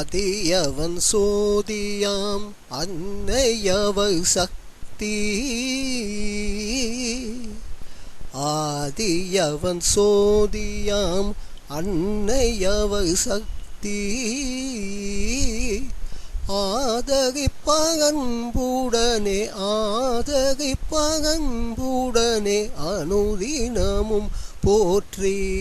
ஆதியவன் சோதியாம் அன்னையவள் சக்தி. ஆதியவன் சோதியாம் அன்னையவள் சக்தி. ஆதகிப்பகன்புடனே ஆதகிப்பகன்புடனே அனுதினமும் போற்றி.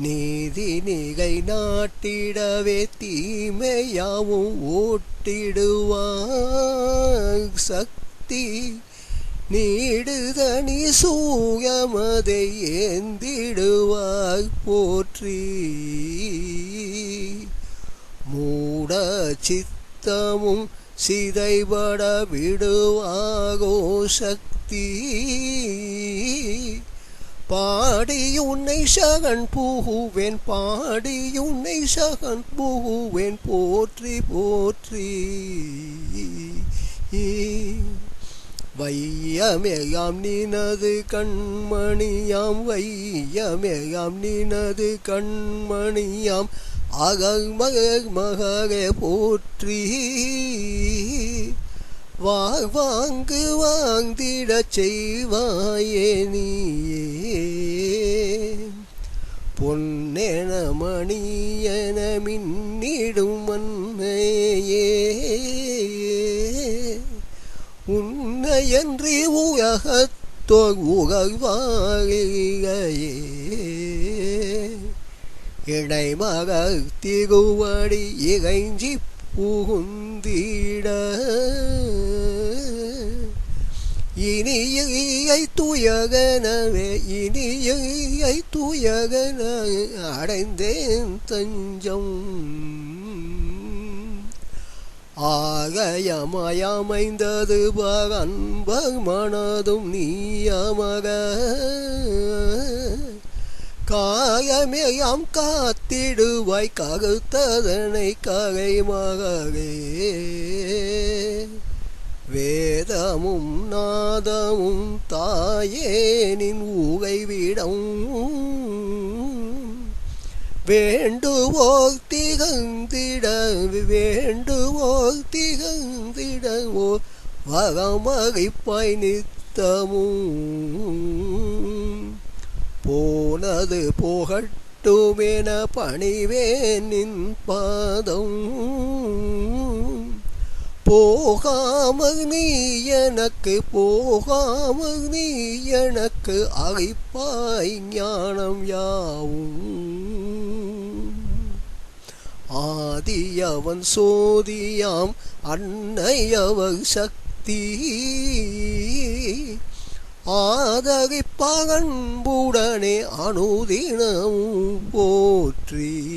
நீதி நிகை நாட்டிடவே தீமையாவும் ஓட்டிடுவான். சக்தி நீடுதனி சூயமதை ஏந்திடுவாய் போற்றி. மூட சித்தமும் சிதைபட விடுவாகோ சக்தி. பாடி உன்னை சகன் பூகுவேன் பாடி உன்னை சகன் பூகுவேன் போற்றி போற்றி. வையமேயாம் நினது கண்மணியாம் வையமேயாம் நினது கண்மணியாம் அகல் மக மகே போற்றி. வாங்கு வாங்கிடச் செய்வாயே நீயே. மன்னையே உன்னையன்றி உலகத்தோ உகழ்வாயே இடைமக திகுவடி இகைஞ்சி புகுந்திட. இனியை துயகனவே இனியை துயகன அடைந்தேன் தஞ்சம். ஆகயமயமைந்தது அன்ப மனதும் நீயமக. காயமேயாம் காத்திடுவாய் ககுத்ததனை ககை மகவே வேதமும் நாதமும் தாயேனின் ஊகைவிடம் வேண்டுவோர் திகழ்ந்திட வேண்டுவோர் திகழ்ந்திடவோ வரமகிப்பாய் நித்தமும் போனது போகட்டுமென பணிவேன் நின் பாதம். போகாமல் நீ எனக்கு போகாமல் நீ எனக்கு அழைப்பாய் ஞானம் யாவும். ஆதியவன் சோதியாம் அன்னையவர் சக்தி. ஆதரிப்பகன்புடனே அனுதினமும் போற்றி.